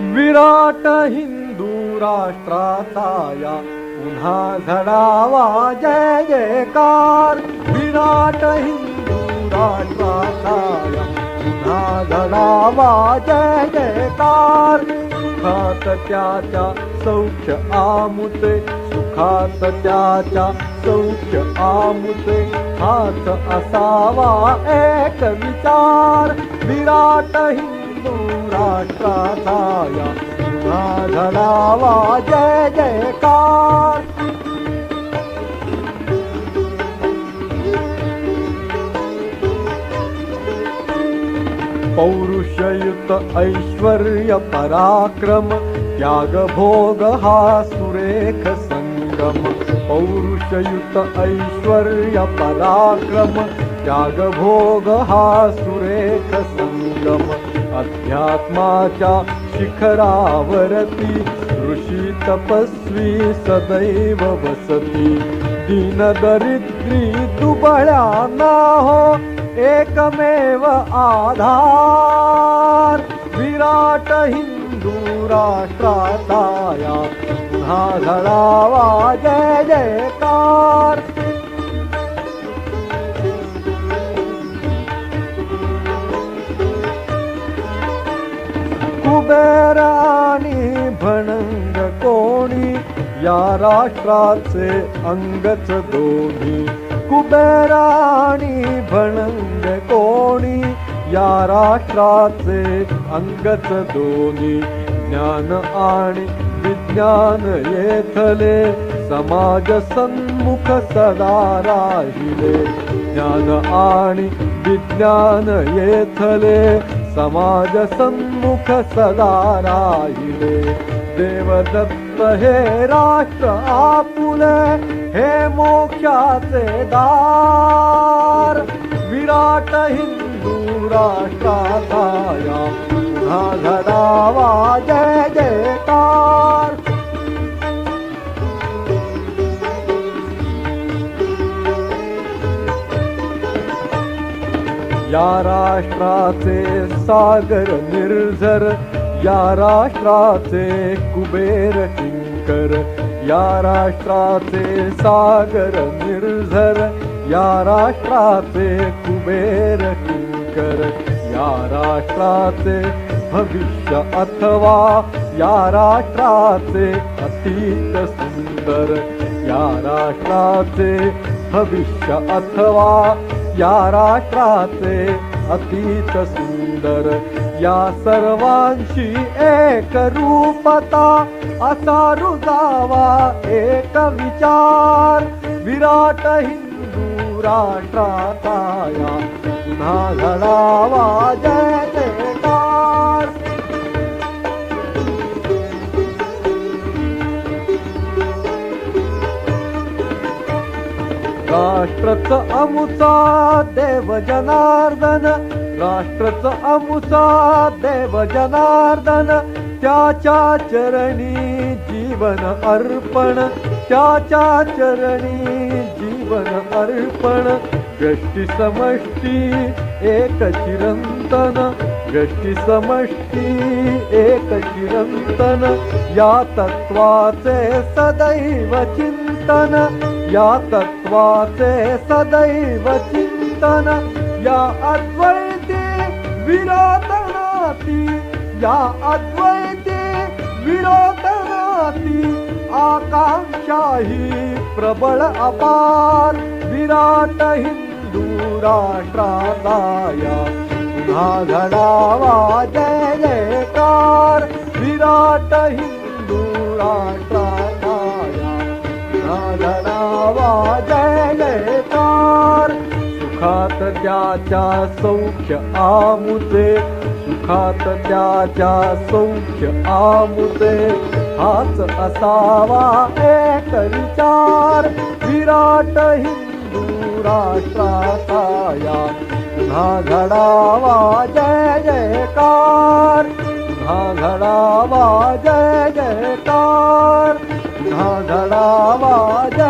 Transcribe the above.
विराट हिंदू राष्ट्राचा या पुन्हा झडावा जय जयकार. विराट हिंदू राष्ट्राचा या पुन्हा झडावा जय जयकार. सुखात त्याच्या सौख्य आमुते सुखात त्याच्या सौख्य आमुते हाच असावा एक विचार। विराट हिंदू राष्ट्राचा या पुन्हा झडावा जय जयकार। पौरुषयुत ऐश्वर्य पराक्रम त्याग भोग हा सुरेख संगम पौरुषयुत ऐश्वर्य पराक्रम त्याग भोग हा सुरेख संगम. अध्यात्माच्या शिखरावरती ऋषी तपस्वी सदैव वसती. दीनदरिद्री दुबळ्यांना हो एकमेव आधार. विराट हिंदू राष्ट्राचा या पुन्हा झडावा जय जयकार कुबेर आणि भणंग कोणी या राष्ट्राचे अंगच दोन्ही. कुबेर आणि भणंग कोणी या राष्ट्राचे अंगच दोन्ही. ज्ञान आणि विज्ञान येथले समाज सन्मुख सदा ज्ञान आणि विज्ञान येथले समाज सन्मुख सदा राहिले। देवदत्त हे राष्ट्र आपुले हे मोक्षाचे दार। विराट या पुन्हा घडावा जय या राष्ट्राचे सागर निर्झर या राष्ट्राचे कुबेर किंकर या राष्ट्राचे सागर निर्झर या राष्ट्राचे कुबेर किंकर या राष्ट्राचे भविष्य अथवा या राष्ट्राचे अतीत सुंदर या राष्ट्राचे भविष्य अथवा या राष्ट्राचे अतीत सुंदर या सर्वांशी एक रूपता असा रुजावा एक विचार विराट हिंदू राष्ट्राचा या पुन्हा घडावा जय. राष्ट्रच अमुचा देव जनार्दन राष्ट्रच अमुचा देव जनार्दन त्याच्या चरणी जीवन अर्पण त्याच्या चरणी जीवन अर्पण. व्यष्टी समष्टी एक चिरंतन व्यष्टी समष्टी एक चिरंतन या तत्वाचे सदैव चिंतन. या तत्वाचे सदैव चिंतन या अद्वैती विरोधनाती या अद्वैती विरोधनाती आकांक्षा ही प्रबळ अपार विराट हिंदू राष्ट्रादाया पुन्हा घडावा जय जयकार विराट हिंदू गावा जय जयकार सुखात त्याच्या सौख्य आमुचे सुखात त्याच्या सौख्य आमुचे हाच असावा एक विचार. विराट हिंदू राष्ट्राचा या पुन्हा घडावा जय जयकार. पुन्हा घडावा जय जयकार. पुन्हा घडावा जय